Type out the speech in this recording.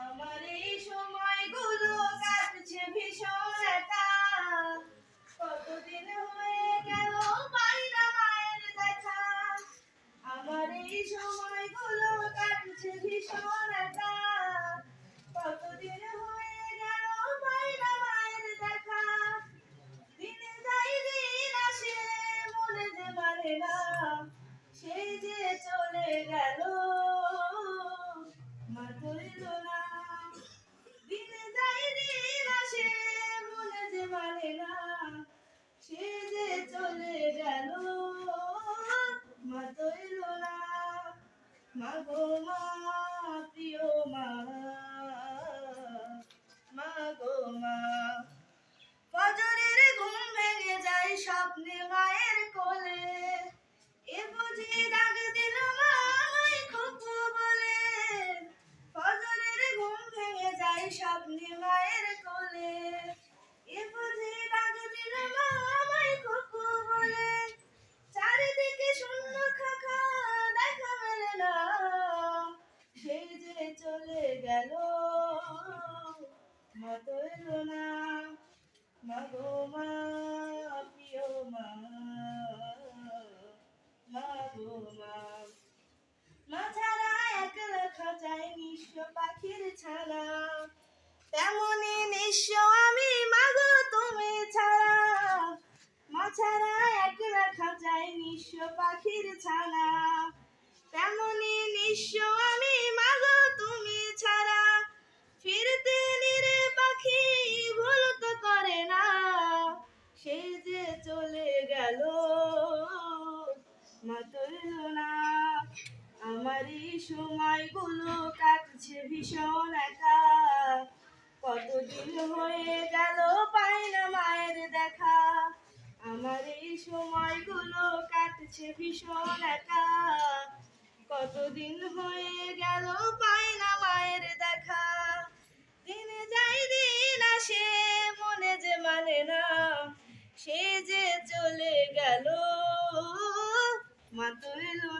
আমার এই সাফিয়া গুলো কাটছে ভীষণ কতদিন হয়ে গেল না মায়ের দেখা। আমার এই সময়গুলো কাটছে ভীষণ না মা গো মা প্রিয় ঘুম ভেঙে যায় স্বপ্নে মায়ের কোলে, এ বুঝি ডাক দিল বলে। চারিদিকে শূন্য খাখা দেখা মেলে না সেই যে চলে গেল। মতো এলো না। মা গো মা, প্রিয় মা। মা গো মা। মা ছাড়া একলা খাঁচায় নিঃস্ব পাখির ছাড়া তেমনি নিঃস্ব আমি মাগো তুমি ছাড়া। মা ছাড়া একলা খাঁচায় নিঃস্ব পাখির ছাড়া তেমনি নিঃস্ব সময়গুলো কাটছে ভীষণ একা। কতদিন হয়ে গেল পাই না মায়ের দেখা। আমার এই সময়গুলো কাটছে ভীষণ একা। কতদিন হয়ে গেল পাই না মায়ের দেখা। দিনে যাই দিন আসে, মনে যে মানে না। সে যে চলে গেল, মা তো এলো